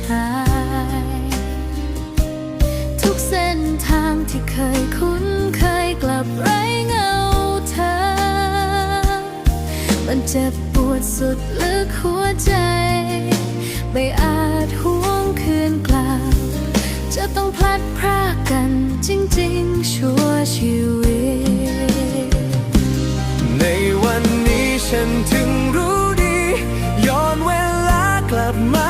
ชาย ทุกเส้นทางที่เคยคุ้นเคยกลับไร้เงาเธอ มันเจ็บปวดสุดลึกหัวใจ ไม่อาจหวงคืนกลับ จะต้องพลัดพรากกันจริงๆ ชั่วชีวิต ในวันนี้ฉันถึงรู้ดี ย้อนเวลากลับมา